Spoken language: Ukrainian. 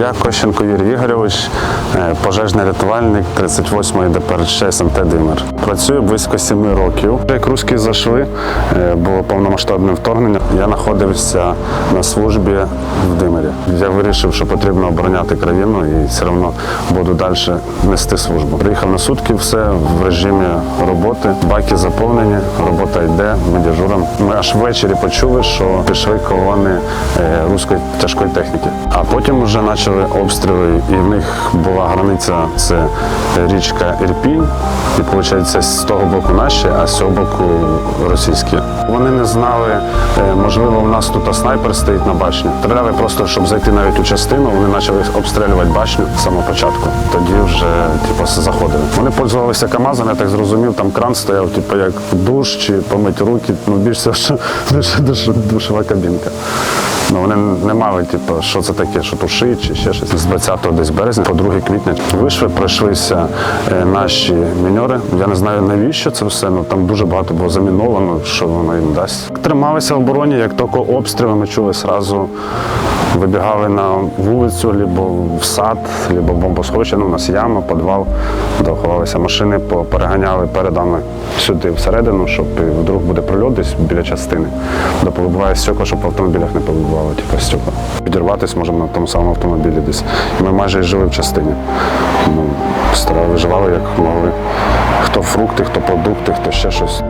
Я Кощенко Юрій Ігорович, е, пожежний рятувальник 38-ї ДПРЧ СМТ Димир. Працюю близько 7 років. Як русські зайшли, е, було повномасштабне вторгнення. Я знаходився на службі в Димирі. Я вирішив, що потрібно обороняти країну і все одно буду далі нести службу. Приїхав на сутки, все в режимі роботи. Баки заповнені, робота йде, ми дежуримо. Ми аж ввечері почули, що пішли колони е, руської тяжкої техніки. А потім вже почали обстріли, і в них була границя це річка Ірпінь. І виходить, з того боку наші, а з цього боку російські. Вони не знали, е, можливо, у нас тут снайпер стоїть на башні. Стріляли просто, щоб зайти навіть у частину. Вони почали обстрілювати башню з самого початку. Тоді вже типу, заходили. Вони пользувалися КАМАЗом, я так зрозумів, там кран стояв, типу, як душ чи помити руки. Ну, більш всього, що душ, душ, душова кабінка. Ну, вони не мали, типу, що це таке, що тушить чи ще щось. З 20 десь березня по 2 квітня вийшли, пройшлися е, наші міньори. Я не знаю навіщо це все, ну там дуже багато було заміновано, що воно їм дасть. Трималися в обороні, як тільки обстріли ми чули сразу. Вибігали на вулицю, либо в сад, либо бомбосховище. Ну, у нас яма, підвал, де ховалися машини, переганяли передами сюди всередину, щоб вдруг буде прильот десь біля частини, де повибиває стекла, щоб в автомобілях не повибивало типу, стекла. Підірватися можемо на тому самому автомобілі десь. Ми майже і жили в частині. Ми виживали як могли. Хто фрукти, хто продукти, хто ще щось.